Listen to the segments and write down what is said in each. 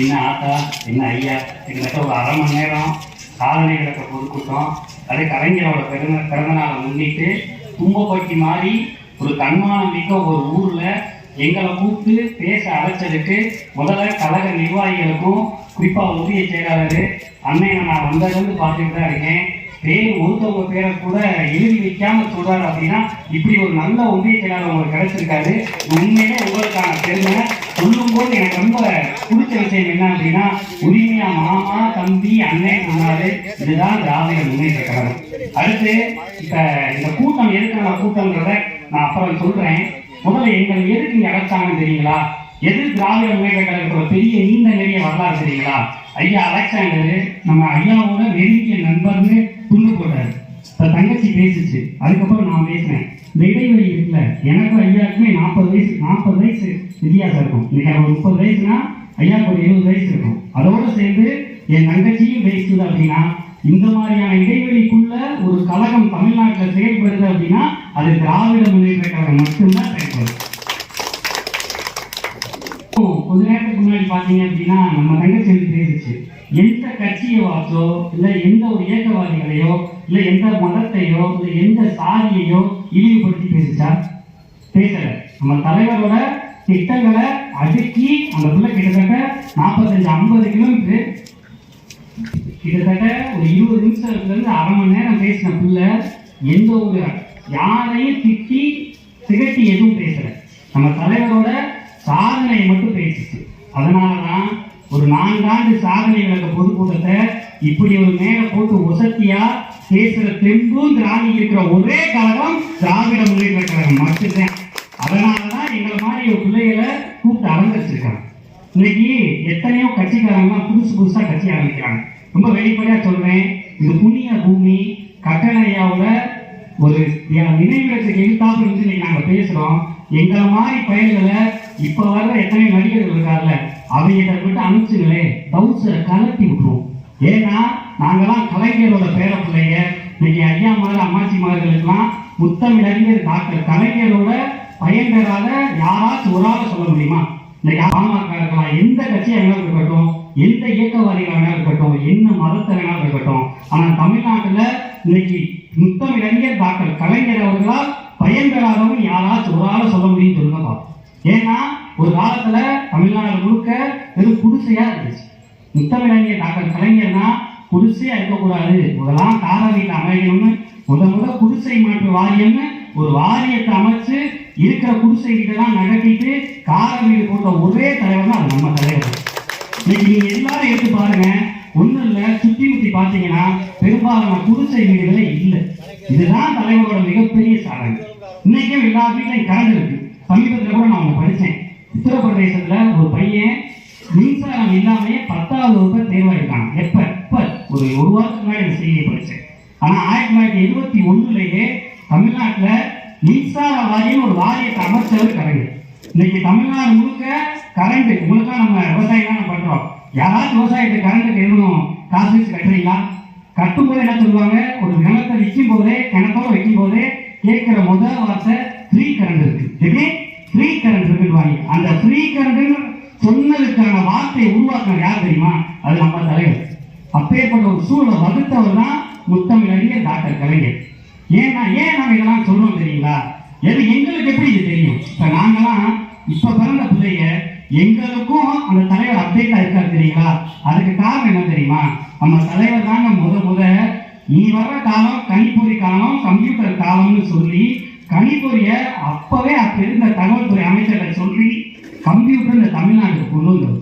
என்ன ஆத்தா? என்ன ஐயா? கிட்டத்தட்ட ஒரு அரை மணி நேரம் சாதனை விளக்க பொதுக்கூட்டம் அது கலைஞரோட பிறந்த பிறந்தநாளை முன்னிட்டு தும்பப்பட்டி மாதிரி ஒரு தன்மானம் மிக்க ஒரு ஊரில் எங்களை கூப்பிட்டு பேச அழைச்சதுக்கு முதல்ல கழக நிர்வாகிகளுக்கும் குறிப்பாக ஒன்றிய செயலாளர் அன்னையை நான் வந்ததுலேருந்து பார்த்துட்டு தான் இருக்கேன். பேர் ஒருத்தவங்க பேரை கூட எழுதி வைக்காம சொல்றாரு அப்படின்னா இப்படி ஒரு நல்ல ஒன்றிய உங்களுக்கு கிடைச்சிருக்காரு. உண்மையிலே உங்களுக்கான பெருமை. சொல்லும்போது எனக்கு ரொம்ப பிடிச்ச விஷயம் என்ன அப்படின்னா உரிமையா மாமா தம்பி அண்ணன் சொன்னாரு இதுதான் திராவிட முன்னேற்ற கழகம். அடுத்து இப்ப இந்த கூட்டம் எதுக்கான கூட்டம்ன்றத நான் அப்புறம் சொல்றேன். முதல்ல எங்களை எதுக்கு இங்க தெரியுங்களா? எது திராவிட முன்னேற்ற கழகத்தோட பெரிய நீண்ட நிறைய வரலாறு தெரியுங்களா? ஐயா அலெக்சாண்டர் நம்ம ஐயாவோட நெருங்கிய நண்பர்னு துண்டு போட்டாரு. இப்ப தங்கச்சி பேசிச்சு. அதுக்கப்புறம் நான் பேசினேன் இந்த இடைவெளி இருக்குல்ல எனக்கும் ஐயாக்குமே நாற்பது வயசு நாற்பது வயசு வித்தியாசம் இருக்கும். இன்னைக்கு ஒரு முப்பது வயசுனா ஐயாவுக்கு ஒரு எழுபது வயசு இருக்கும். அதோட சேர்ந்து என் தங்கச்சியும் பேசுது அப்படின்னா இந்த மாதிரியான இடைவெளிக்குள்ள ஒரு கழகம் தமிழ்நாட்டில் செயல்படுது அப்படின்னா அது திராவிட முன்னேற்ற கழகம் மட்டும்தான் செயல்படும். கொஞ்ச நேரத்துக்கு முன்னாடி பாத்தீங்க அப்படின்னா நம்ம தங்கச்சி வந்து பேசுச்சு. எந்த கட்சியை வாச்சோ இல்லை எந்த ஒரு இயக்கவாதிகளையோ இல்லை எந்த மதத்தையோ இல்லை எந்த சாதியையோ இழிவுபடுத்தி பேசிச்சா? பேசல. நம்ம தலைவரோட திட்டங்களை அடுக்கி அந்த பிள்ளை கிட்டத்தட்ட நாற்பத்தஞ்சு ஐம்பது கிலோமீட்டர் கிட்டத்தட்ட ஒரு இருபது நிமிஷத்துல இருந்து அரை மணி நேரம் பேசின பிள்ளை எந்த ஒரு யாரையும் திட்டி திகட்டி எதுவும் பேசல. நம்ம தலைவரோட சாதனையை மட்டும் பேசிச்சு. அதனாலதான் ஒரு நான்காண்டு சாதனை விளக்க பொதுக்கூட்டத்தை இப்படி ஒரு மேல போட்டு ஒசத்தியா பேசுற தெம்பும் திராவி இருக்கிற ஒரே கழகம் திராவிட முன்னேற்ற கழகம் மட்டும்தான். அதனாலதான் எங்களை மாதிரி ஒரு பிள்ளைகளை கூப்பிட்டு அலங்கரிச்சிருக்காங்க இன்னைக்கு எத்தனையோ கட்சிக்காரங்க புதுசு புதுசா கட்சி ஆரம்பிக்கிறாங்க. ரொம்ப வெளிப்படையா சொல்றேன் இது புண்ணிய பூமி கட்டணையாவில் ஒரு நினைவிடத்துக்கு எழுத்தாப்பு இருந்து நாங்கள் பேசுகிறோம் பேசுறோம். எங்களை மாதிரி பயிர்களை இப்போ வர்ற எத்தனை நடிகர்கள் இருக்கார்ல அவங்க விட்டு அனுப்பிச்சுங்களே டவுசரை கலட்டி விட்டுருவோம் ஏன்னா நாங்கெல்லாம் கலைஞரோட பேர பிள்ளைங்க. இன்னைக்கு ஐயா மாதிரி அம்மாச்சிமார்களுக்கெல்லாம் முத்தமிழறிஞர் டாக்டர் கலைஞரோட பயன் பெறாத யாராச்சும் ஒரு ஆள் சொல்ல முடியுமா? இன்னைக்கு பாமக இருக்கலாம் எந்த கட்சியாக வேணாலும் இருக்கட்டும் எந்த இயக்கவாதிகள் வேணாலும் இருக்கட்டும் என்ன மதத்தை வேணாலும் இருக்கட்டும். ஆனால் தமிழ்நாட்டில் இன்னைக்கு முத்தமிழறிஞர் டாக்டர் கலைஞர் அவர்களால் பயன் பெறாதவங்க யாராச்சும் ஒரு ஆள் சொல்ல முடியும்னு சொல்லுங்க பார்ப்போம் ஏன்னா ஒரு காலத்துல தமிழ்நாடு முழுக்க வெறும் குடிசையா இருந்துச்சு. முத்தமிழறிஞர் டாக்டர் கலைஞர்னா குடிசையா இருக்கக்கூடாது முதலாம் கார வீட்டு அமையணும்னு. முத முத குடிசை மாற்று வாரியம்னு ஒரு வாரியத்தை அமைச்சு இருக்கிற குடிசை வீட்டெல்லாம் நகர்த்திட்டு கார வீடு போட்ட ஒரே தலைவர் தான் அது நம்ம தலைவர். இன்னைக்கு நீங்க எல்லாரும் எடுத்து பாருங்க. ஒன்றும் இல்ல சுத்தி முத்தி பாத்தீங்கன்னா பெரும்பாலான குடிசை வீடுகளே இல்லை. இதுதான் தலைவரோட மிகப்பெரிய சாதனை. இன்னைக்கும் எல்லா வீட்லையும் கரண்ட் இருக்கு. சமீபத்துல கூட நான் ஒண்ணு படிச்சேன். உத்தரப்பிரதேசத்துல ஒரு பையன் மின்சாரம் இல்லாமயே பத்தாவது வகுப்பு தேர்வாயிருக்கான் எப்ப? எப்ப ஒரு ஒரு வாரத்துக்கு முன்னாடி இந்த செய்தியை படிச்சேன் ஆனா ஆயிரத்தி தொள்ளாயிரத்தி எழுபத்தி ஒண்ணுலயே தமிழ்நாட்டுல மின்சார வாரியம் ஒரு வாரியத்தை அமைச்சவர் கலைஞர் இன்னைக்கு தமிழ்நாடு முழுக்க கரண்ட். உங்களுக்கா நம்ம விவசாயம் தான் பண்றோம். யாராவது விவசாயத்துக்கு கரண்ட் எதுவும் காசு வச்சு கட்டுறீங்களா? கட்டும்போது என்ன சொல்லுவாங்க? ஒரு கிணத்தை விற்கும் போதே கிணத்தோட வைக்கும் போதே கேட்கிற முதல் வார்த்தை ஃப்ரீ கரண்ட் இருக்கு. எப்படி அந்த ஸ்ரீகரன் கரண்ட் சொன்னதுக்கான வார்த்தையை உருவாக்கணும் யார் தெரியுமா? அது நம்ம தலைவர். அப்பேற்பட்ட ஒரு சூழலை வகுத்தவர் தான் முத்தமிழறிஞர் டாக்டர் கலைஞர். ஏன்னா ஏன் நம்ம இதெல்லாம் சொல்றோம் தெரியுங்களா? எது எங்களுக்கு எப்படி இது தெரியும்? இப்ப நாங்கெல்லாம் இப்ப பிறந்த பிள்ளைய எங்களுக்கும் அந்த தலைவர் அப்டேட்டா இருக்காரு தெரியுங்களா? அதுக்கு காரணம் என்ன தெரியுமா? நம்ம தலைவர் தாங்க முத முத நீ வர்ற காலம் கணிப்பொறி காலம் கம்ப்யூட்டர் காலம்னு சொல்லி கணிப்பொறிய அப்பவே அப்ப இருந்த தகவல் துறை அமைச்சர்கிட்ட சொல்லி கம்ப்யூட்டர் இந்த தமிழ்நாட்டுக்கு கொண்டு வந்தது.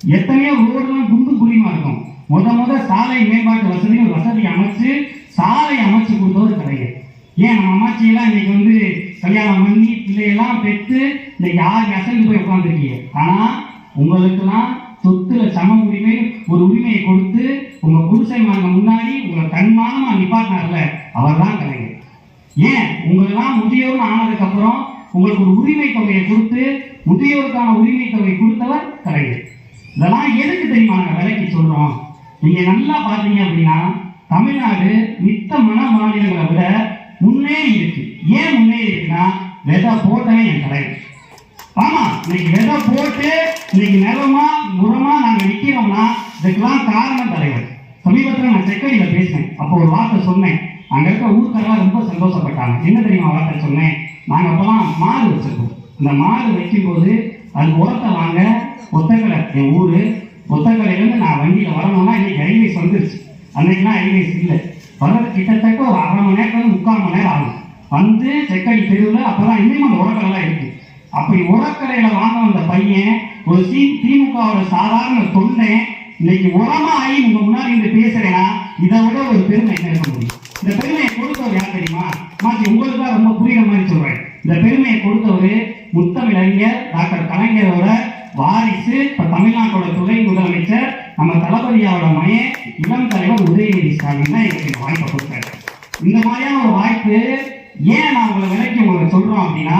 எத்தனையோ ரோடுலாம் குண்டு குழியுமா இருக்கும். முத முத சாலை மேம்பாட்டு வசதியும் வசதி அமைச்சு சாலை அமைச்சு கொடுத்தவர் கலைஞர். ஏன் நம்ம அம்மாச்சியெல்லாம் இன்னைக்கு வந்து கல்யாணம் பண்ணி பிள்ளையெல்லாம் பெற்று இன்னைக்கு யார் அசைந்து போய் உட்காந்துருக்கீங்க ஆனா உங்களுக்கெல்லாம் சொத்துல சம உரிமை ஒரு உரிமையை கொடுத்து உங்க புருஷன்மாங்க முன்னாடி உங்களை தன்மானமா நிப்பாட்டினார்ல அவர் தான் கலைஞர். ஏன்? உங்களெல்லாம் முதியோர்னு ஆனதுக்கு அப்புறம் உங்களுக்கு ஒரு உரிமை தொகையை கொடுத்து முதியோருக்கான உரிமை தொகை கொடுத்தவர் கலைஞர். இதெல்லாம் எதுக்கு தெரியுமா? நாங்கள் விலைக்கு சொல்றோம். நீங்க நல்லா பார்த்தீங்க அப்படின்னா தமிழ்நாடு மித்த மன மாநிலங்களை விட முன்னேறி இருக்கு. ஏன் முன்னேறி இருக்குன்னா விதை போட்டவன் என் தலைவர் இன்னைக்கு விதை போட்டு இன்னைக்கு நிலமா உரமா நாங்க நிக்கிறோம்னா இதுக்கெல்லாம் காரணம் தலைவர். சமீபத்தில் நான் செக்கடியில பேசினேன். அப்போ ஒரு வார்த்தை சொன்னேன். அங்க இருக்க ஊருக்காரெல்லாம் ரொம்ப சந்தோஷப்பட்டாங்க. என்ன தெரியுமா வார்த்தை சொன்னேன்? நாங்க அப்பெல்லாம் மாடு வச்சிருக்கோம். இந்த மாடு வைக்கும்போது அது உரத்தை வாங்க ஒத்தக்கடை என் ஊரு ஒத்தக்கடையிலேருந்து நான் வண்டியில வரணும்னா இன்னைக்கு ஹைவேஸ் வந்துருச்சு. அன்னைக்குலாம் ஹைவேஸ் இல்லை. வர்றது கிட்டத்தட்ட ஒரு அரை மணி நேரத்துல முக்கால் மணி நேரம் ஆகும். வந்து செக்கடி தெருவில் அப்பதான் இன்னும் அந்த உரக்கடைலாம் இருக்கு. அப்படி உரக்கடையில வாங்க வந்த பையன் ஒரு சி திமுகவோட சாதாரண தொண்டை இன்னைக்கு உரமா ஆகி உங்க முன்னாடி இருந்து பேசுறேன்னா இதை விட ஒரு பெருமை என்ன இருக்க முடியும்? இந்த பெருமையை கொடுத்தவர் யார் தெரியுமா? மாற்றி உங்களுக்கு தான் ரொம்ப புரியுற மாதிரி சொல்றேன். இந்த பெருமையை கொடுத்தவர் முத்தமிழறிஞர் டாக்டர் கலைஞரோட வாரிசு இப்ப தமிழ்நாட்டோட துணை முதலமைச்சர் நம்ம தளபதியாவோட மகன் இளம் தலைவர் உதயநிதி ஸ்டாலின் தான் எனக்கு வாய்ப்பை கொடுத்தாரு. இந்த மாதிரியான ஒரு வாய்ப்பு ஏன் நான் உங்களை விலைக்கு உங்களை சொல்றோம் அப்படின்னா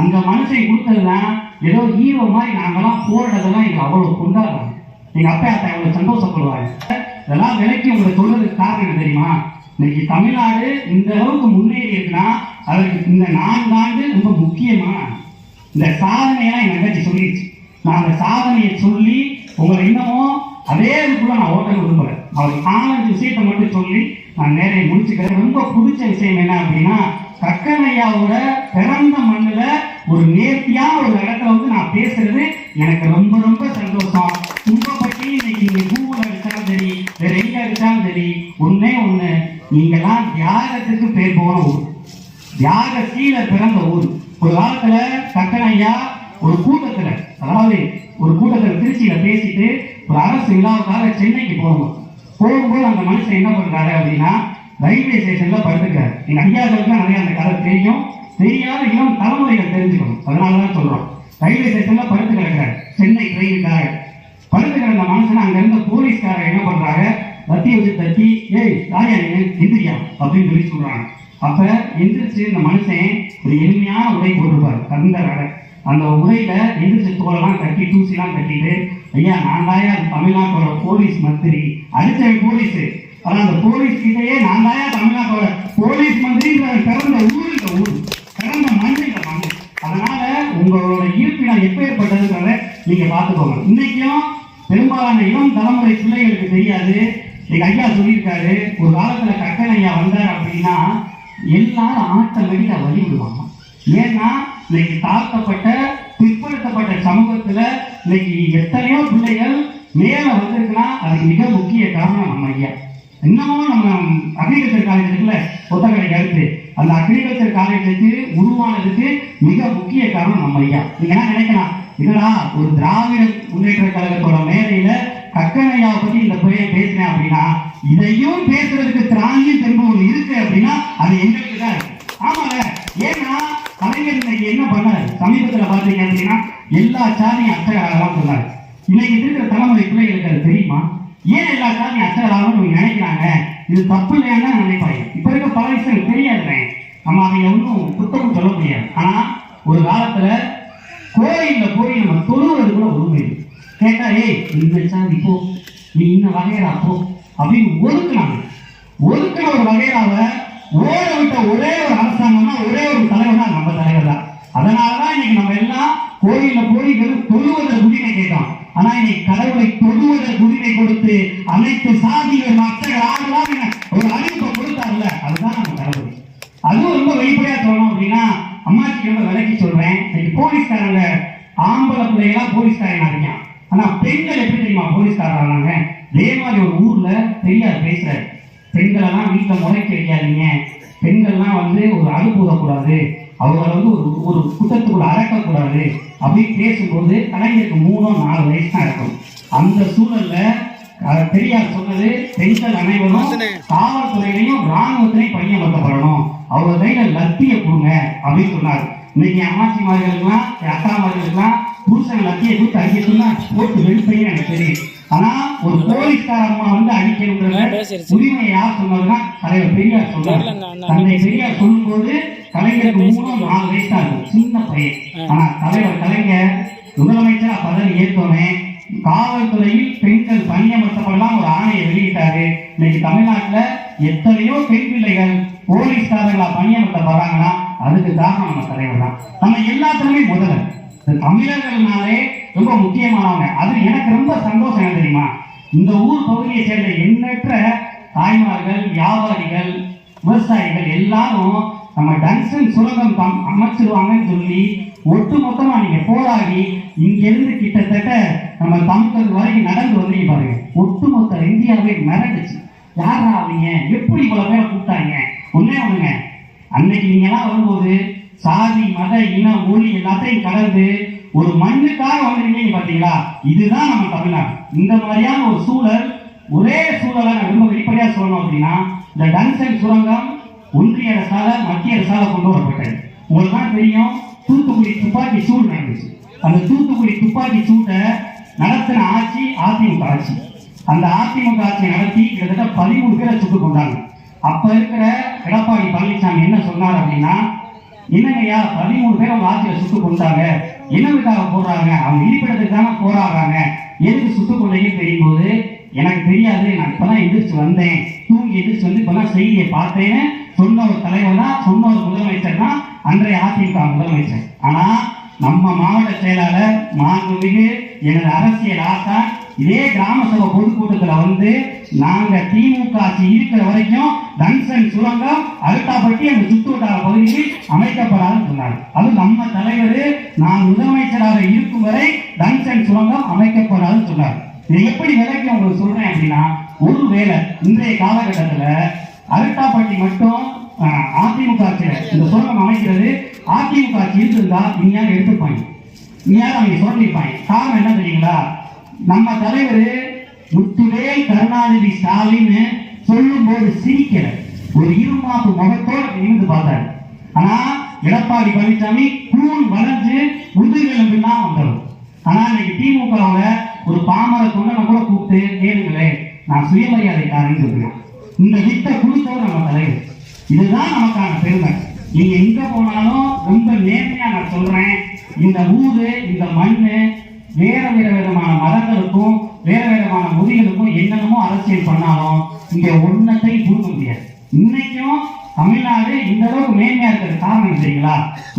அந்த மனுஷன் கொடுத்ததுதான் ஏதோ ஹீரோ மாதிரி நாங்கெல்லாம் போடுறதெல்லாம் எங்க அவ்வளவு கொண்டாடுறோம். எங்க அப்பா அத்தை அவ்வளவு சந்தோஷப்படுவாங்க. இதெல்லாம் விலைக்கு உங்களை சொல்றதுக்கு காரணம் என்ன தெரியுமா? இன்னைக்கு தமிழ்நாடு இந்த அளவுக்கு முன்னேறி இருக்குன்னா அதற்கு இந்த நான்கு ஆண்டு ரொம்ப முக்கியமான இந்த சாதனையெல்லாம் என் தங்கச்சி சொல்லிடுச்சு நான் அந்த சாதனையை சொல்லி உங்களை இன்னமும் அதே இதுக்குள்ள நான் ஓட்ட விரும்பல அவர் நாலஞ்சு விஷயத்தை மட்டும் சொல்லி நான் நேரையை முடிச்சுக்கிறேன். ரொம்ப பிடிச்ச விஷயம் என்ன அப்படின்னா கக்கனையாவோட பிறந்த மண்ணில் ஒரு நேர்த்தியான ஒரு இடத்துல வந்து நான் பேசுறது எனக்கு ரொம்ப ரொம்ப சந்தோஷம். துன்பப்பட்டி இன்னைக்கு நீங்கள் கூகுள் அடித்தாலும் சரி வேற எங்கே அடிச்சாலும் சரி ஒன்றே ஒன்று நீங்கெல்லாம் தியாகத்துக்கு பேர் போன ஊர். தியாக கீழே பிறந்த ஊர். ஒரு காலத்துல கக்கன் ஐயா ஒரு கூட்டத்துல அதாவது ஒரு கூட்டத்துல திருச்சியில பேசிட்டு ஒரு அரசு விழாவுக்காக சென்னைக்கு போகணும் போகும்போது அந்த மனுஷன் என்ன பண்றாரு அப்படின்னா ரயில்வே ஸ்டேஷன்ல படுத்துக்கிறாரு. எங்க ஐயாக்களுக்கு நிறைய அந்த கதை தெரியும். தெரியாத இளம் தலைமுறைகள் தெரிஞ்சுக்கணும். அதனாலதான் சொல்றோம். ரயில்வே ஸ்டேஷன்ல படுத்து கிடக்கிறார். சென்னை ட்ரெயினுக்காக படுத்து கிடந்த மனுஷன் அங்க இருந்த போலீஸ்காரர் என்ன பண்றாங்க வட்டி வச்சு தட்டி ஏய் ராஜா எந்திரியா அப்படின்னு சொல்லி சொல்றாங்க. அப்ப எந்திரிச்சு இந்த மனுஷன் ஒரு எளிமையான உடை போட்டிருப்பாரு கந்த அந்த உடையில எந்திரிச்சு தோலெல்லாம் கட்டி தூசிலாம் கட்டிட்டு ஐயா நான் தாயா தமிழ்நாட்டோட போலீஸ் மந்திரி. அடிச்சவன் போலீஸ். ஆனா அந்த போலீஸ் கிட்டேயே நான் தாயா தமிழ்நாட்டோட போலீஸ் மந்திரின்ற பிறந்த ஊர் இந்த ஊர். பிறந்த மண் இந்த மண் அதனால உங்களோட ஈர்ப்பினம் எப்பேற்பட்டதுன்றத நீங்க பார்த்துக்கோங்க. இன்னைக்கும் பெரும்பாலான இளம் தலைமுறை பிள்ளைகளுக்கு தெரியாது. எங்க ஐயா சொல்லியிருக்காரு ஒரு காலத்துல கக்கன் ஐயா வந்தார் அப்படின்னா எல்லாரும் ஆட்டோமேட்டிக்கா வழி விடுவாங்க. ஏன்னா இன்னைக்கு தாழ்த்தப்பட்ட பிற்படுத்தப்பட்ட சமூகத்துல இன்னைக்கு எத்தனையோ பிள்ளைகள் மேல வந்திருக்குன்னா அதுக்கு மிக முக்கிய காரணம் நம்ம ஐயா. இன்னமும் நம்ம அக்ரிகல்ச்சர் காலேஜ் இருக்குல்ல புத்தகடை கருத்து. அந்த அக்ரிகல்ச்சர் காலேஜுக்கு உருவானதுக்கு மிக முக்கிய காரணம் நம்ம ஐயா. நீங்க என்ன நினைக்கலாம்? என்னடா ஒரு திராவிட முன்னேற்ற கழகத்தோட மேடையில கக்கனையாவை பத்தி இந்த பையன் பேசினேன் அப்படின்னா இதையும் பேசுறதுக்கு திராணியும் திரும்ப இருக்கு அப்படின்னா அது எங்களுக்கு தான் இருக்கு. ஆமாங்க. ஏன்னா கலைஞர் இன்னைக்கு என்ன பண்ணாரு? சமீபத்துல பாத்தீங்க அப்படின்னா எல்லா சாதியும் அச்சகலாம் சொன்னாரு. இன்னைக்கு இருக்கிற தலைமுறை பிள்ளைகளுக்கு அது தெரியுமா? ஏன் எல்லா சாதியும் அச்சகலாம் நினைக்கிறாங்க? இது தப்பு இல்லையான்னு நினைப்பாங்க இப்ப இருக்க பல விஷயம் தெரியாதுங்க. நம்ம அவங்க ஒன்றும் புத்தகம் சொல்ல முடியாது ஆனா ஒரு காலத்துல கோயில்ல போய் நம்ம தொழுவது கூட உண்மை இல்லை. கேட்டா ஏய் இந்த சாதி போ நீ இந்த வகையறா போ அப்படின்னு ஒதுக்குனாங்க ஒதுக்குன ஒரு வகையறாவை ஓட விட்ட ஒரே ஒரு அரசாங்கம்னா ஒரே ஒரு தலைவர் தான் நம்ம தலைவர் தான் அதனாலதான் இன்னைக்கு நம்ம எல்லாம் கோயில்ல போய் வெறும் தொழுவதற்கு உரிமை கேட்டோம் ஆனா இன்னைக்கு கடவுளை தொழுவதற்கு உரிமை கொடுத்து அனைத்து சாதிகள் மக்கள் ஆகலாம் என ஒரு அறிவிப்பை கொடுத்தாருல அதுதான் நம்ம கடவுள். அதுவும் ரொம்ப வெளிப்படையா சொல்லணும் அப்படின்னா அம்மாச்சி ரொம்ப விலக்கி சொல்றேன். இன்னைக்கு போலீஸ்காரங்க ஆம்பளை பிள்ளைகளா போலீஸ்காரங்க ஆனா பெண்கள் எப்படி தெரியுமா போலீஸ்காரர் ஆனாங்க இதே மாதிரி ஒரு ஊர்ல பெரியார் பேசுறாரு. பெண்கள் எல்லாம் வீட்டுல முறைக்க வைக்காதீங்க பெண்கள்லாம் வந்து ஒரு அழுப்பு விடக்கூடாது. அவங்களை வந்து ஒரு ஒரு குற்றத்துக்குள்ள அடக்கக்கூடாது. அப்படின்னு பேசும்போது கலைஞருக்கு மூணோ நாலு வயசு தான் இருக்கும். அந்த சூழல்ல பெரியார் சொன்னது பெண்கள் அனைவரும் காவல்துறையிலையும் ராணுவத்திலையும் பணியமர்த்தப்படணும். அவங்க கையில லத்திய கொடுங்க அப்படின்னு சொன்னார். இன்னைக்கு அம்மாச்சிமார்களுக்கெல்லாம் அக்காமார்களுக்கெல்லாம் புருஷன் லத்திய கொடுத்து அடிக்க சொன்னா போட்டு வெளுப்பையும் எனக்கு தெரியும். ஆனா ஒரு போலீஸ்கார அம்மா வந்து அடிக்கணுன்ற உரிமையை யார் சொன்னதுன்னா தலைவர் பெரியார் சொன்னார். தந்தை பெரியார் சொல்லும்போது கலைஞருக்கு மூணு நாலு வயசு இருக்கும் சின்ன பையன். ஆனா தலைவர் கலைஞர் முதலமைச்சரா பதவி ஏற்றோமே காவல்துறையில் பெண்கள் பணியமர்த்தப்படலாம் ஒரு ஆணையை வெளியிட்டாரு. இன்னைக்கு தமிழ்நாட்டுல எத்தனையோ பெண் பிள்ளைகள் போலீஸ்காரங்களா பணியமர்த்தப்படுறாங்கன்னா அதுக்கு காரணம் நம்ம தலைவர் தான். நம்ம எல்லாத்துலயுமே இந்த தமிழர்கள்னாலே ரொம்ப முக்கியமானவங்க. அது எனக்கு ரொம்ப சந்தோஷம் என்ன தெரியுமா? இந்த ஊர் பகுதியை சேர்ந்த எண்ணற்ற தாய்மார்கள் வியாபாரிகள் விவசாயிகள் எல்லாரும் நம்ம டன்சன் சுரங்கம் தம் அமைச்சிருவாங்கன்னு சொல்லி ஒட்டு மொத்தமா நீங்க போராடி இங்கிருந்து கிட்டத்தட்ட நம்ம தமிழர்கள் வரைக்கும் நடந்து வந்தீங்க பாருங்க. ஒட்டுமொத்த இந்தியாவே மிரண்டுச்சு யாரா அவங்க? எப்படி இவ்வளவு பேரை கூப்பிட்டாங்க? ஒன்னே ஒண்ணுங்க. அன்னைக்கு நீங்க எல்லாம் வரும்போது சாதி மத இன மொழி எல்லாத்தையும் கலந்து ஒரு மண்ணுக்காக வந்துருக்கீங்க பாத்தீங்களா? இதுதான் நம்ம தமிழ்நாடு. இந்த மாதிரியான ஒரு சூழல் ஒரே சூழலை நான் ரொம்ப வெளிப்படையா சொல்லணும் அப்படின்னா இந்த டன்சன் சுரங்கம் ஒன்றிய அரசால மத்திய அரசால கொண்டு வரப்பட்டது. உங்களுக்கு தான் தெரியும் தூத்துக்குடி துப்பாக்கி சூடு நடந்துச்சு. அந்த தூத்துக்குடி துப்பாக்கி சூட்டை நடத்தின ஆட்சி அதிமுக ஆட்சி. அந்த அதிமுக ஆட்சியை நடத்தி கிட்டத்தட்ட பதிமூணு பேரை சுட்டு கொண்டாங்க அப்ப இருக்கிற எடப்பாடி பழனிசாமி என்ன சொன்னார் அப்படின்னா என்னங்கய்யா பதிமூணு பேர் அவங்க ஆட்சியை சுட்டு கொண்டாங்க என்னதுக்காக போடுறாங்க அவங்க இருப்பிடத்துக்கு தானே போராடுறாங்க. எதுக்கு சுட்டு கொண்டீங்கன்னு தெரியும் போது எனக்கு தெரியாது. நான் இப்பதான் எதிர்த்து வந்தேன். தூங்கி எதிர்த்து வந்து இப்பதான் செய்தியை பார்த்தேன்னு சொன்ன ஒரு சொன்னவர் தான் சொன்ன ஒரு அன்றைய அதிமுக முதலமைச்சர். ஆனா நம்ம மாவட்ட செயலாளர் மாண்புமிகு எனது அரசியல் ஆசா இதே கிராம சபை பொதுக்கூட்டத்துல வந்து நாங்க திமுக ஆட்சி இருக்கிற வரைக்கும் தன்சன் சுரங்கம் அழுத்தாப்பட்டி அந்த சுற்றுவட்டார பகுதியில் அமைக்கப்படாதுன்னு சொன்னார் அது நம்ம தலைவர் நான் முதலமைச்சராக இருக்கும் வரை தன்சன் சுரங்கம் அமைக்கப்படாதுன்னு சொன்னார். இதை எப்படி விலைக்கு உங்களுக்கு சொல்றேன் அப்படின்னா ஒருவேளை இன்றைய காலகட்டத்துல அழுத்தாப்பட்டி மட்டும் அதிமுக இந்த சுரங்கம் அமைக்கிறது அதிமுக ஆட்சி இருந்திருந்தா இனியாவது எடுத்துப்பாங்க இனியாவது அவங்க சொல்லியிருப்பாங்க காரணம் என்ன தெரியுங்களா? நம்ம தலைவர் முத்துவே கருணாநிதி ஸ்டாலின் சொல்லும் போது சிரிக்கிற ஒரு இருமாப்பு முகத்தோடு இருந்து பார்த்தாரு. ஆனா எடப்பாடி பழனிசாமி கூன் வளைஞ்சு தான் வந்தவர். ஆனா இன்னைக்கு திமுகவில் ஒரு பாமர தொண்டனை கூட கூப்பிட்டு கேளுங்களேன் நான் சுயமரியாதைக்காரன் சொல்லுவேன் இந்த வித்தை கொடுத்தவர் நம்ம தலைவர் இதுதான் நமக்கான பெருமை. நீங்க எங்க போனாலும் ரொம்ப நேர்மையா நான் சொல்றேன். இந்த ஊரு இந்த மண்ணு வேற வேற விதமான மதங்களுக்கும் வேற விதமான மொழிகளுக்கும் என்னென்னமோ அரசியல் பண்ணாலும் இங்க ஒன்னத்தையும் கொடுக்க முடியாது. இன்னைக்கும் தமிழ்நாடு இந்த அளவுக்கு மேன்மையா இருக்கிற காரணம் சரிங்களா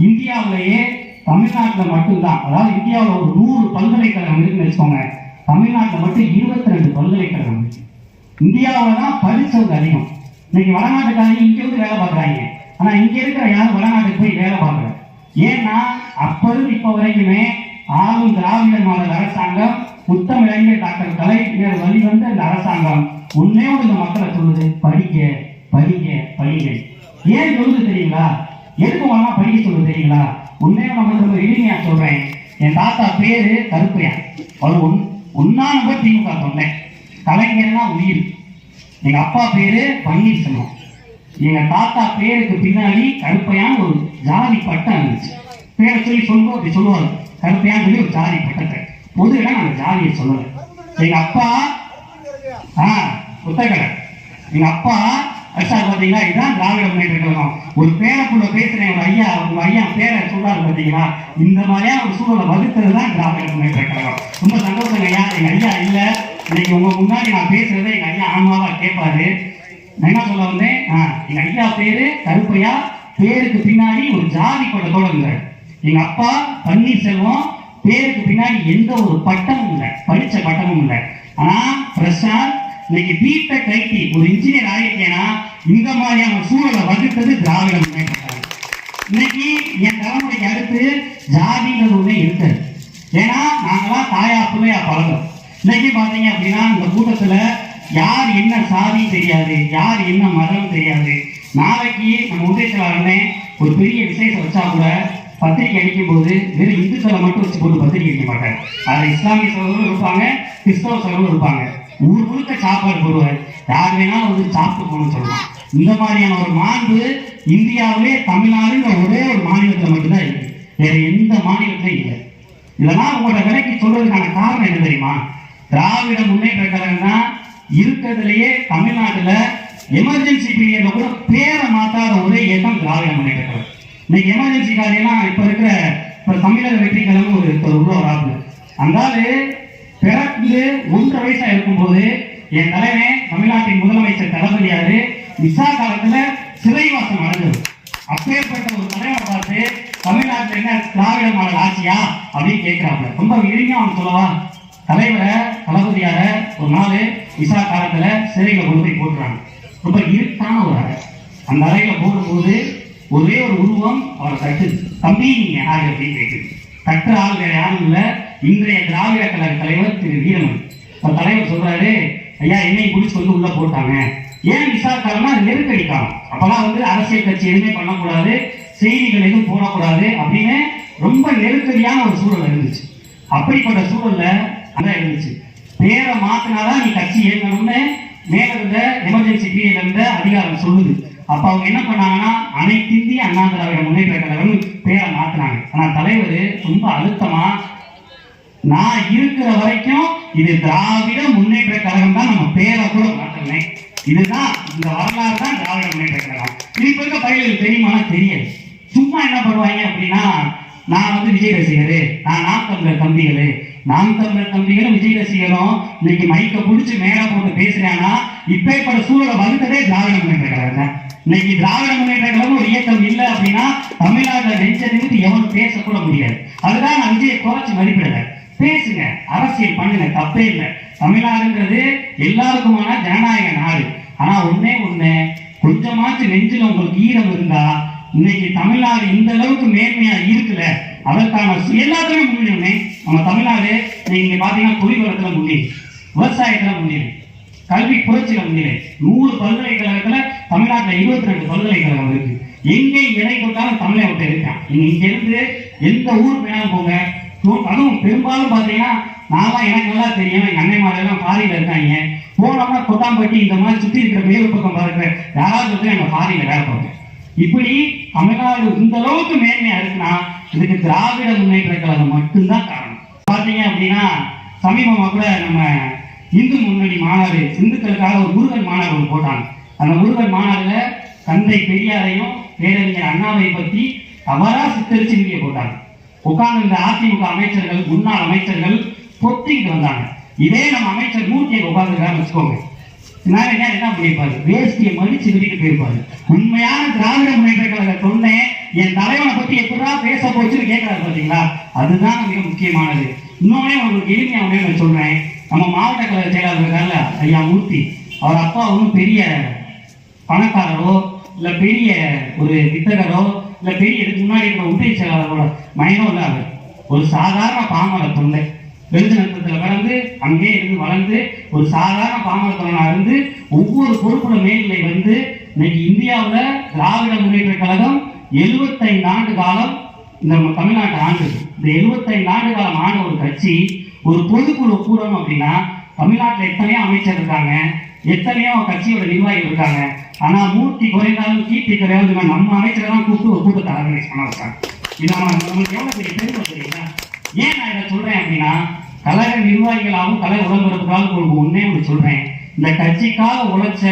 இந்தியாவிலேயே தமிழ்நாட்டில் மட்டும்தான். அதாவது இந்தியாவில் ஒரு நூறு பல்கலைக்கழகம் இருக்குன்னு வச்சுக்கோங்க தமிழ்நாட்டில் மட்டும் இருபத்தி ரெண்டு பல்கலைக்கழகம் இருக்கு. இந்தியாவில் தான் படிச்சவங்க அதிகம். இன்னைக்கு வடநாட்டுக்காரங்க இங்கே வந்து வேலை பார்க்குறாங்க. ஆனால் இங்கே இருக்கிற யாரும் வடநாட்டுக்கு போய் வேலை பார்க்கல? ஏன்னா அப்ப இப்போ வரைக்குமே ஆளும் திராவிட மாடல் அரசாங்கம் முத்தமிழறிஞர் டாக்டர் கலைஞர் வழி வந்து அந்த அரசாங்கம். ஒன்னே இந்த மக்களை சொல்லுது படிக்க படிக்க படிங்க. ஏன் சொல்லுது தெரியுங்களா? எதுக்கு வாங்க படிக்க சொல்லுது தெரியுங்களா? ஒன்னே நம்ம ரொம்ப எளிமையா சொல்றேன். என் தாத்தா பேரு கருப்பையா அவர் ஒன் ஒன்னா நம்பர் திமுக சொன்னேன். கலைஞர்னா உயிர். எங்க அப்பா பேரு பன்னீர்செல்வம். எங்க தாத்தா பேருக்கு பின்னாடி கருப்பையான ஒரு ஜாதி பட்டம் இருந்துச்சு. பேரை சொல்லி சொல்லுவோம் அப்படி சொல்லுவாங்க கருப்பையான்னு சொல்லி ஒரு ஜாதி பட்டத்தை. பொதுவில நாங்க ஜாதியை சொல்லல. எங்க அப்பா ஆ புத்தகடை எங்க அப்பா அச்சா பாத்தீங்களா இதுதான் திராவிட முன்னேற்ற கழகம். ஒரு பேரக்குள்ள பேசுறேன் ஒரு ஐயா உங்க ஐயா பேரை சொல்றாரு பாத்தீங்களா இந்த மாதிரியான ஒரு சூழலை வகுத்தது தான் திராவிட முன்னேற்ற கழகம். ரொம்ப சந்தோஷம் ஐயா. எங்க ஐயா இல்லை. இன்னைக்கு உங்க முன்னாடி நான் பேசுறத எங்க ஐயா ஆன்மாவா கேட்பாரு. நான் என்ன சொல்ல வந்தேன்? எங்க ஐயா பேரு கருப்பையா பேருக்கு பின்னாடி ஒரு ஜாதி கொண்ட தொடங்க எங்க அப்பா பன்னீர்செல்வம் பேருக்கு பின்னாடி எந்த ஒரு பட்டமும் இல்லை. படிச்ச பட்டமும் இல்லை. ஆனா பிரசாந்த் இன்னைக்கு வீட்டை ஐடி ஒரு இன்ஜினியர் ஆகிருக்கேன்னா இந்த மாதிரியான சூழலை வகுத்தது திராவிட முன்னேற்ற இன்னைக்கு என் தலைமுறைக்கு அடுத்து ஜாதிங்கிறது ஒண்ணே இருக்காது. ஏன்னா நாங்களாம் தாயா பிள்ளையா பழகிறோம். இன்னைக்கு பாத்தீங்க அப்படின்னா இந்த கூட்டத்துல யார் என்ன சாதி தெரியாது யார் என்ன மதம் தெரியாது. நாளைக்கு நம்ம உதயத்தில் ஒரு பெரிய விசேஷம் வச்சா கூட பத்திரிக்கை அடிக்கும் போது வெறும் இந்துக்களை மட்டும் வச்சு போட்டு பத்திரிக்கை அடிக்க மாட்டார். அதுல இஸ்லாமிய சகோதரர்களும் இருப்பாங்க கிறிஸ்தவ சகோதரர்களும் இருப்பாங்க. ஊர் முழுக்க சாப்பாடு போடுவார். யார் வேணாலும் வந்து சாப்பிட்டு போகணும்னு சொல்லலாம் இந்த மாதிரியான ஒரு மாண்பு இந்தியாவிலே தமிழ்நாடுன்ற ஒரே ஒரு மாநிலத்தில் மட்டும்தான் இருக்கு. வேற எந்த மாநிலத்திலும் இல்லை. இதெல்லாம் உங்களோட விலைக்கு சொல்றதுக்கான காரணம் என்ன தெரியுமா? திராவிட முன்னேற்ற கழகம் இருக்கிறதுலயே தமிழ்நாட்டுல எமர்ஜென்சி பீரியட்ல கூட பேரை மாத்தாத ஒரே இயக்கம் திராவிட முன்னேற்ற கழகம் இன்னைக்கு எமர்ஜென்சி காரியெல்லாம் இப்ப இருக்கிற இப்ப தமிழக வெற்றி கழகம் ஒரு ஒரு உருவாங்க அந்தாலு பிறந்து ஒன்றரை வயசா இருக்கும்போது என் தலைமை தமிழ்நாட்டின் முதலமைச்சர் தளபதியாரு விசா காலத்துல சிறைவாசம் அடைஞ்சது அப்பேற்பட்ட ஒரு தலைவரை பார்த்து தமிழ்நாட்டில் என்ன திராவிட மாடல் ஆட்சியா? அப்படின்னு கேட்கிறாங்க ரொம்ப விரும்பி அவன் சொல்லவா? தலைவரை தளபதியார ஒரு நாள் விசா காலத்துல சிறையில கொண்டு போய் போட்டுறாங்க. ரொம்ப இருட்டான ஒரு அறை. அந்த அறையில போடும்போது ஒரே ஒரு உருவம் அவரை தட்டுது. தம்பி நீங்க யாரு? அப்படின்னு கேட்குது தட்டு ஆள் வேற யாரும் இல்லை. இன்றைய திராவிட கழக தலைவர் திரு வீரமணி. இப்ப தலைவர் சொல்றாரு ஐயா என்னை பிடிச்சி வந்து உள்ள போட்டாங்க. ஏன் விசாரிக்காரமா அது நெருக்கடி காலம் அப்பெல்லாம் வந்து அரசியல் கட்சி எதுவுமே பண்ணக்கூடாது. செய்திகள் எதுவும் போடக்கூடாது. அப்படின்னு ரொம்ப நெருக்கடியான ஒரு சூழல் இருந்துச்சு. அப்படிப்பட்ட சூழல்ல அதான் இருந்துச்சு பேரை மாத்தினாதான் நீ கட்சி இயங்கணும்னு மேல இருந்த எமர்ஜென்சி பீரியட்ல இருந்த அதிகாரம் சொல்லுது. அப்ப அவங்க என்ன பண்ணாங்கன்னா அனைத்து இந்திய அண்ணா திராவிட முன்னேற்ற கழகம் பேரை மாத்தினாங்க. ஆனா தலைவர் ரொம்ப அழுத்தமா நான் இருக்கிற வரைக்கும் இது திராவிட முன்னேற்ற கழகம் தான் நம்ம பேரை கூட மாற்றலை இதுதான் இந்த வரலாறு தான் திராவிட முன்னேற்ற கழகம். இது இப்ப இருக்க பயிர்களுக்கு தெரியுமானா தெரியாது. சும்மா என்ன பண்ணுவாங்க அப்படின்னா நான் வந்து விஜய் ரசிகர் நான் நாம் தமிழர் தம்பிகள் நாம் தமிழர் தம்பிகளும் விஜய் ரசிகரும் இன்னைக்கு மைக்க புடிச்சு மேல போட்டு பேசுறானா இப்பேற்பட்ட சூழலை வகுத்ததே திராவிட முன்னேற்ற கழகம் இன்னைக்கு திராவிட முன்னேற்ற கழகம் ஒரு இயக்கம் இல்லை அப்படின்னா தமிழ்நாட்டில் நெஞ்ச நிமித்து எவனும் பேசக்கூட முடியாது. அதுதான் நான் விஜயை குறைச்சு மதிப்பிடல பேசுங்க அரசியல் பண்ணுங்க தப்பே இல்லை. தமிழ்நாடுன்றது எல்லாருக்குமான ஜனநாயக நாடு. ஆனா ஒன்னே ஒண்ணு கொஞ்சமாச்சும் நெஞ்சில் உங்களுக்கு ஈரம் இருந்தா இன்னைக்கு தமிழ்நாடு இந்த அளவுக்கு மேன்மையா இருக்குல்ல அதற்கான சு- எல்லாத்துலயும் நம்ம தமிழ்நாடு நீங்க பாத்தீங்கன்னா குடிவரத்துல முன்னேறி விவசாயத்துல முன்னேறி கல்வி புரட்சியில முன்னேறி நூறு பல்கலைக்கழகத்துல தமிழ்நாட்டுல இருபத்தி ரெண்டு பல்கலைக்கழகம் இருக்கு. எங்கே எதை கொடுத்தாலும் தமிழை விட்டு இருக்கான் நீங்க இங்க இருந்து எந்த ஊருக்கு வேணாலும் போங்க. அதுவும் பெரும்பாலும் பாத்தீங்கன்னா நான்லாம் எனக்கு நல்லா தெரியும். எங்க அண்ணன் எல்லாம் ஃபாரின்ல இருக்காங்க. போனோம்னா கொட்டாம்பட்டி இந்த மாதிரி சுத்தி இருக்கிற மேல் பக்கம் பாருங்க. யாராவது வந்து எங்க ஃபாரின்ல வேலை பார்ப்போம் இப்படி தமிழ்நாடு இந்த அளவுக்கு மேன்மையா இருக்குன்னா இதுக்கு திராவிட முன்னேற்ற கழகம் மட்டும்தான் காரணம். பாத்தீங்க அப்படின்னா சமீபமாக கூட நம்ம இந்து முன்னணி மாநாடு இந்துக்களுக்காக ஒரு முருகன் மாநாடு ஒன்று போட்டாங்க. அந்த முருகன் மாநாடுல தந்தை பெரியாரையும் பேரறிஞர் அண்ணாவை பத்தி அவராக சித்தரிச்சு வீடியோ போட்டாங்க. உட்கார்ந்து இந்த அதிமுக அமைச்சர்கள் முன்னாள் அமைச்சர்கள் பொத்திக்கிட்டு வந்தாங்க. இதே நம்ம அமைச்சர் மூர்த்தியை உட்கார்ந்துருக்கான்னு வச்சுக்கோங்க. என்ன என்ன பண்ணிருப்பாரு வேஷ்டியை மடிச்சு விட்டுட்டு போயிருப்பாரு. உண்மையான திராவிட முன்னேற்ற கழக தொண்டை என் தலைவனை பத்தி எப்படிதான் பேச போச்சுன்னு கேட்கறாரு பாத்தீங்களா? அதுதான் மிக முக்கியமானது. இன்னொன்னே உங்களுக்கு எளிமையா ஒண்ணே நான் சொல்றேன். நம்ம மாவட்ட கழக செயலாளர் இருக்கார்ல ஐயா மூர்த்தி அவர் அப்பா ஒன்றும் பெரிய பணக்காரரோ இல்ல பெரிய ஒரு வித்தகரோ இல்ல பெரிய இதுக்கு முன்னாடி இருக்கிற உதவி செயலாளரோட மயனோ இல்ல அவர். ஒரு சாதாரண பாமர தொண்டை விருது நட்சத்திரத்துல பிறந்து அங்கே இருந்து வளர்ந்து ஒரு சாதாரண பாமர தொண்டனாக இருந்து ஒவ்வொரு பொறுப்புல மேல்நிலை வந்து இன்னைக்கு இந்தியாவில் திராவிட முன்னேற்ற கழகம் 75 ஆண்டு காலம் இந்த நம்ம தமிழ்நாட்டை ஆண்டுது. இந்த 75 ஆண்டு காலம் ஆண்ட ஒரு கட்சி ஒரு பொதுக்குழு கூடணும் அப்படின்னா தமிழ்நாட்டில் எத்தனையோ அமைச்சர் இருக்காங்க எத்தனையோ கட்சியோட நிர்வாகிகள் இருக்காங்க. ஆனா மூர்த்தி குறைந்தாலும் கீர்த்தி குறையாவது நம்ம அமைச்சரை தான் கூப்பிட்டு ஒரு கூட்டத்தை ஆர்கனைஸ் பண்ண வச்சாங்க. இது நம்ம நம்மளுக்கு எவ்வளவு பெரிய பெருமை தெரியுங்களா ஏன் நான் இதை சொல்றேன் அப்படின்னா கழக நிர்வாகிகளாகவும் கழக உடம்புறதுக்காக உங்களுக்கு ஒன்னே ஒன்று சொல்றேன். இந்த கட்சிக்காக உழைச்ச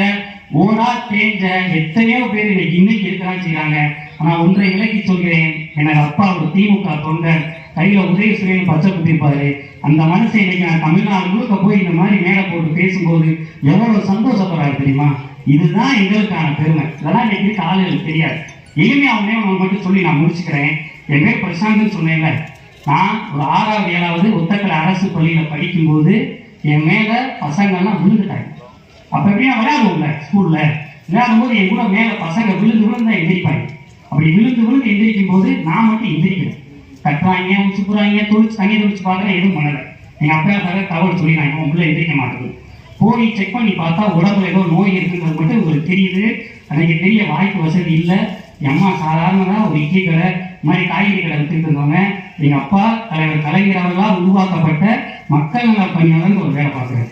ஓடா தேஞ்ச எத்தனையோ பேர் இன்னைக்கு இன்னைக்கு இருக்கிறான்னு செய்யறாங்க ஆனா ஒன்றை விலக்கி சொல்கிறேன். எனக்கு அப்பா ஒரு திமுக தொண்டர் கையில உதயசூரியன் பச்சை குத்திருப்பாரு அந்த மனுஷன் இன்னைக்கு நான் தமிழ்நாடு முழுக்க போய் இந்த மாதிரி மேலே போட்டு பேசும்போது எவ்வளவு சந்தோஷப்படுறாரு தெரியுமா? இதுதான் எங்களுக்கான பெருமை. இதெல்லாம் இன்னைக்கு இருக்க ஆளுகளுக்கு தெரியாது. எளிமையா அவனே ஒன்று மட்டும் சொல்லி நான் முடிச்சுக்கிறேன். என் பேர் பிரசாந்த்னு சொன்னேன்ல. நான் ஒரு ஆறாவது ஏழாவது ஒத்தக்கலை அரசு பள்ளியில படிக்கும்போது என் மேல பசங்கள்லாம் விழுந்துட்டாங்க. அப்ப எப்படியா விளையாடுவோம்ல ஸ்கூல்ல. விளையாடும் போது என் கூட மேல பசங்க விழுந்து விழுந்து தான் எந்திரிப்பாங்க. அப்படி விழுந்து விழுந்து எந்திரிக்கும் போது நான் மட்டும் எந்திரிக்கிறேன். கட்டுறாங்க உச்சுப்புறாங்க துளிச்சு தண்ணி தொழிச்சு பார்க்குறேன் எதுவும் பண்ணல. எங்கள் அப்பா தர தகவல் சொல்லி நான் எந்திரிக்க மாட்டேங்குது. போய் செக் பண்ணி பார்த்தா உடம்புல ஏதோ நோய் இருக்குங்கிறது மட்டும் ஒரு தெரியுது. அன்றைக்கு பெரிய வாய்ப்பு வசதி இல்லை. என் அம்மா சாதாரணமாக ஒரு இட்லி கடை இந்த மாதிரி காய்கறி கடை வச்சுட்டு இருந்தவங்க. எங்கள் அப்பா தலைவர் கலைஞர் அவர்களால் உருவாக்கப்பட்ட மக்கள் நல பணியாளர் ஒரு வேலை பார்க்குறேன்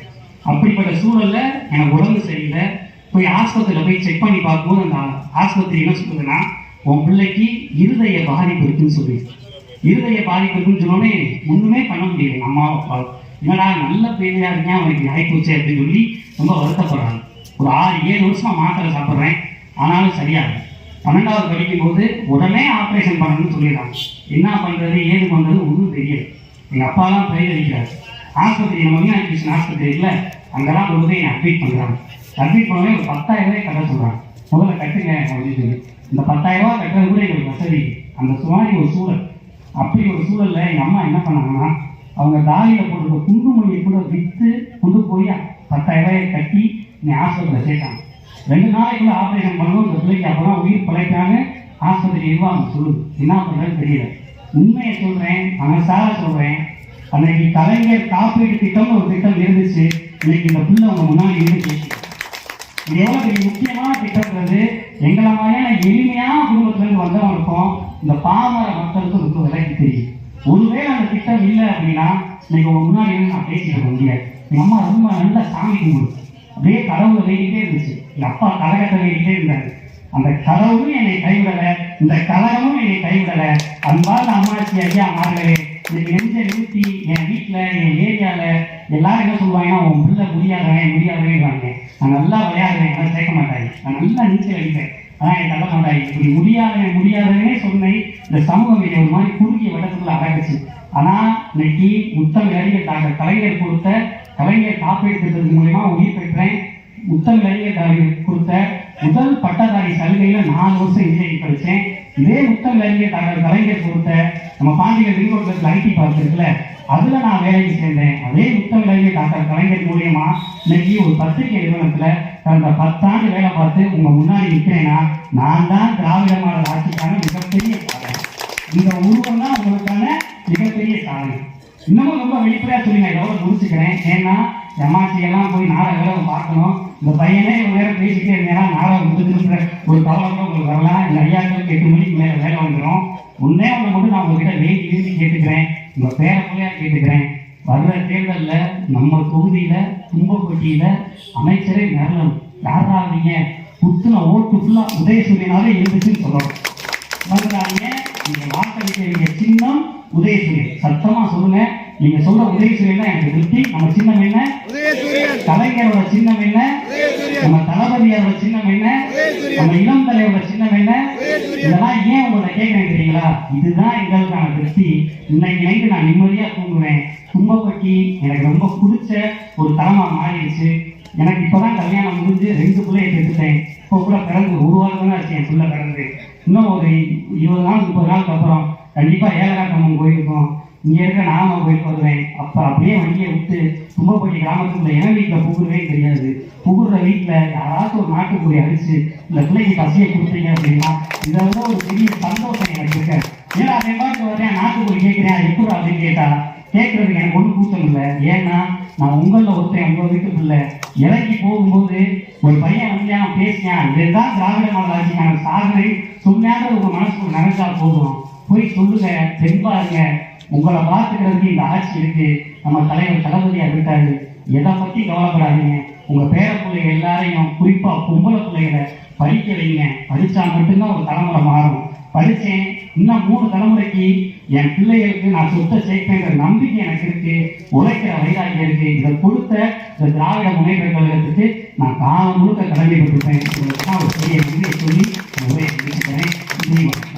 அப்படிப்பட்ட சூழலில் எனக்கு உடம்பு சரியில்லை. போய் ஆஸ்பத்திரியில் போய் செக் பண்ணி பார்க்கும்போது அந்த ஆஸ்பத்திரி என்ன சொல்லுதுன்னா உன் பிள்ளைக்கு இருதய பாதிப்பு இருக்குன்னு சொல்லி. இருதய பாதிப்பு இருக்குன்னு சொன்னோடனே ஒண்ணுமே பண்ண முடியல. எங்க அம்மா அப்பா. என்னடா நல்ல பிள்ளையா இருக்கேன் அவனுக்கு ஆயிப்போச்சு அப்படின்னு சொல்லி ரொம்ப வருத்தப்படுறாங்க. ஒரு ஆறு ஏழு வருஷமா மாத்திரை சாப்பிட்றேன். ஆனாலும் சரியாகல. பன்னெண்டாவது படிக்கும்போது உடனே ஆப்ரேஷன் பண்ணணும்னு சொல்லிடுறாங்க. என்ன பண்றது ஏது பண்றது ஒன்றும் தெரியல. எங்க அப்பாலாம் பயிரடிக்கிறார் ஆஸ்பத்திரி நம்ம மீனாட்சி கிருஷ்ணன் ஆஸ்பத்திரி இருக்குல்ல அங்கெல்லாம் கொண்டு போய் அட்மிட் பண்ணுறாங்க அட்மிட் பண்ணவே ஒரு பத்தாயிரம் ரூபாய் கட்ட சொல்கிறாங்க முதல்ல கட்டுங்க அப்படின்னு சொல்லி. இந்த பத்தாயிரம் ரூபாய் கட்டுறது கூட எங்களுக்கு வசதி. அந்த மாதிரி ஒரு சூழல். அப்படி ஒரு சூழல்ல எங்க அம்மா என்ன பண்ணாங்கன்னா அவங்க தாலியில போட்டிருக்க குண்டுமணியை கூட வித்து கொண்டு போய் பத்தாயிரம் ரூபாயை கட்டி நீ ஆஸ்பத்திரியில் சேர்த்தாங்க. ரெண்டு நாளைக்குள்ள ஆபரேஷன் பண்ணணும் இந்த பிள்ளைக்கு அப்பதான் உயிர் பிழைக்காம ஆஸ்பத்திரி நிர்வாகம் சொல்லுது. என்ன பண்றதுன்னு தெரியல. உண்மையை சொல்றேன் மனசார சொல்றேன். அன்னைக்கு கலைஞர் காப்பீடு திட்டம் ஒரு திட்டம் இருந்துச்சு. இன்னைக்கு இந்த பிள்ளை அவங்க முன்னாடி இருந்து பேசுது பெரிய முக்கியமான திட்டம்ன்றது எங்களை மாதிரியான எளிமையான குடும்பத்திலிருந்து வந்தவங்களுக்கும் இந்த பாமர மக்களுக்கும் ரொம்ப விலைக்கு தெரியும். ஒருவேளை அந்த திட்டம் இல்லை அப்படின்னா இன்னைக்கு உங்க முன்னாடி இருந்து நான் பேசிட்டு முடியாது. எங்கள் அம்மா ரொம்ப நல்ல சாமி கும்பிடு. அப்படியே கடவுளை வேண்டிகிட்டே இருந்துச்சு. எங்கள் அப்பா கரகத்தை வேண்டிகிட்டே இருந்தாரு. அந்த கடவுளும் என்னை கைவிடலை. இந்த கலகமும் என்னை கைவிடலை. அன்பார்ந்த அம்மாச்சி ஐயா மார்களே இன்னைக்கு நெஞ்ச நிறுத்தி என் வீட்டில் என் ஏரியாவில் எல்லாரும் என்ன சொல்லுவாங்கன்னா உன் பிள்ளை முடியாதவன் முடியாதவன்றாங்க நான் நல்லா விளையாடுவேன் அதை சேர்க்க மாட்டாங்க நான் நல்லா நீச்சல் அடிப்பேன். அதான் எனக்கு தள்ள மாட்டாங்க இப்படி முடியாதவன் முடியாதவனே சொன்னேன். இந்த சமூகம் ஒரு மாதிரி குறுகிய வட்டத்துக்குள்ள அடக்குச்சு. ஆனா இன்னைக்கு முத்தம் அறிஞர் டாக்டர் கலைஞர் கொடுத்த கலைஞர் காப்பீடு திட்டத்தின் மூலயமா உயிர் பெற்றேன். முத்தம் அறிஞர் டாக்டர் கொடுத்த முதல் பட்டதாரி சலுகையில நாலு வருஷம் இன்ஜினியரிங் படித்தேன் இதே முத்தம் அறிஞர் டாக்டர் கலைஞர் கொடுத்த நம்ம பாண்டியர் ரிங்கோட்டத்தில் ஐடி பார்க் இருக்குல்ல அதுல நான் வேலைக்கு சேர்ந்தேன். அதே முத்தம் அறிஞர் டாக்டர் கலைஞர் மூலியமா இன்னைக்கு ஒரு பத்திரிகை நிறுவனத்துல கடந்த பத்தாண்டு வேலை பார்த்து உங்க முன்னாடி நிற்கிறேன்னா நான் தான் திராவிட மாடல் ஆட்சிக்கான மிகப்பெரிய சாதனை. இந்த உருவம் தான் உங்களுக்கான மிகப்பெரிய சாதனை. இன்னமும் ரொம்ப வெளிப்படையா சொல்லி நான் இதோட முடிச்சுக்கிறேன் ஏன்னா எம்மாச்சி எல்லாம் போய் நாடகம் பார்க்கணும். இந்த பையனே இவ்வளவு நேரம் பேசிக்கிட்டே இருந்தேன்னா நாடகம் முடிஞ்சிருக்கிற ஒரு கவலை உங்களுக்கு வரலாம் நிறையா ஐயாக்களுக்கு எட்டு மணிக்கு மேல வேலை வந்துடும் உன்னே ஒன்று மட்டும் நான் உங்ககிட்ட வெயிட் இருந்து கேட்டுக்கிறேன். உங்க பேர பிள்ளையா கேட்டுக்கிறேன். வர்ற தேர்தலில் நம்ம தொகுதியில கும்பப்பட்டியில அமைச்சரே நிரலணும். யாரா நீங்க? குத்துன ஓட்டு ஃபுல்லா உதயசூரியனாலே இருந்துச்சுன்னு சொல்லணும் வந்துடாதீங்க. நீங்க வாக்களிக்க வேண்டிய சின்னம் உதயசூரியன். சத்தமா சொல்லுங்க. நீங்க சொல்ற உதயசூரியன் தான் எனக்கு திருப்தி. நம்ம சின்னம் என்ன? கலைஞரோட சின்னம் என்ன? நம்ம தளபதியோட சின்னம் என்ன? நம்ம இளம் தலைவரோட சின்னம் என்ன? இதெல்லாம் ஏன் உங்களை கேட்கிறேன் தெரியுங்களா? இதுதான் எங்களுக்கான திருப்தி. இன்னைக்கு நைட்டு நான் நிம்மதியா தூங்குவேன். கும்பப்பட்டி எனக்கு ரொம்ப பிடிச்ச ஒரு தலமா மாறிடுச்சு. எனக்கு இப்பதான் கல்யாணம் முடிஞ்சு ரெண்டு பிள்ளைய பெற்றுட்டேன். இப்போ கூட பிறந்து ஒரு வாரம் தான் ஆச்சு என் பிள்ளை பிறந்து. இன்னும் ஒரு இருபது நாள் முப்பது நாளுக்கு அப்புறம் கண்டிப்பாக ஏலகாட்டம்மன் போயிருக்கோம் இங்கே இருக்க நாம போய் வருவேன். அப்போ அப்படியே வண்டியை விட்டு கும்பப்பட்டி கிராமத்துக்குள்ள என வீட்டில் புகுறவே தெரியாது புகுற வீட்டில் யாராச்சும் ஒரு நாட்டுக்குடி அடிச்சு இந்த பிள்ளைக்கு பசியை கொடுத்தீங்க அப்படின்னா இதை விட ஒரு பெரிய சந்தோஷம் எனக்கு இருக்கு. ஏன்னா அதே மாதிரி வரேன் நாட்டுக்குடி கேட்குறேன் எப்படி அப்படின்னு கேட்டா கேட்கறதுக்கு எனக்கு ஒன்றும் கூட்டம் இல்லை. ஏன்னா நான் உங்களில் ஒருத்தன் உங்க வீட்டுக்குள்ள இறங்கி போகும்போது ஒரு பையன் வந்து அவன் பேசினான்? இதுதான் திராவிட மாடல் ஆட்சிக்கான சாதனை. சொன்னாங்க உங்கள் மனசுக்கு நினைச்சா போதும். போய் சொல்லுங்க தெம்பாருங்க உங்களை பார்த்துக்கிறதுக்கு இந்த ஆட்சி இருக்கு. நம்ம தலைவர் தளபதியாக இருக்காரு. எதை பற்றி கவலைப்படாதீங்க. உங்கள் பேர பிள்ளைங்க எல்லாரையும் குறிப்பாக பொம்பளை பிள்ளைகளை படிக்க வைங்க. படித்தா மட்டும்தான் ஒரு தலைமுறை மாறும். படித்தேன் இன்னும் மூணு தலைமுறைக்கு என் பிள்ளைகளுக்கு நான் சொத்தை சேர்ப்பேங்கிற நம்பிக்கை எனக்கு இருக்கு உழைக்கிற வயதாக இருக்கு. இதை கொடுத்த இந்த திராவிட முன்னேற்ற கழகத்துக்கு நான் காலம் முழுக்க கடமைப்பட்டிருப்பேன். சொல்லி உரையை முடிச்சுக்கிறேன்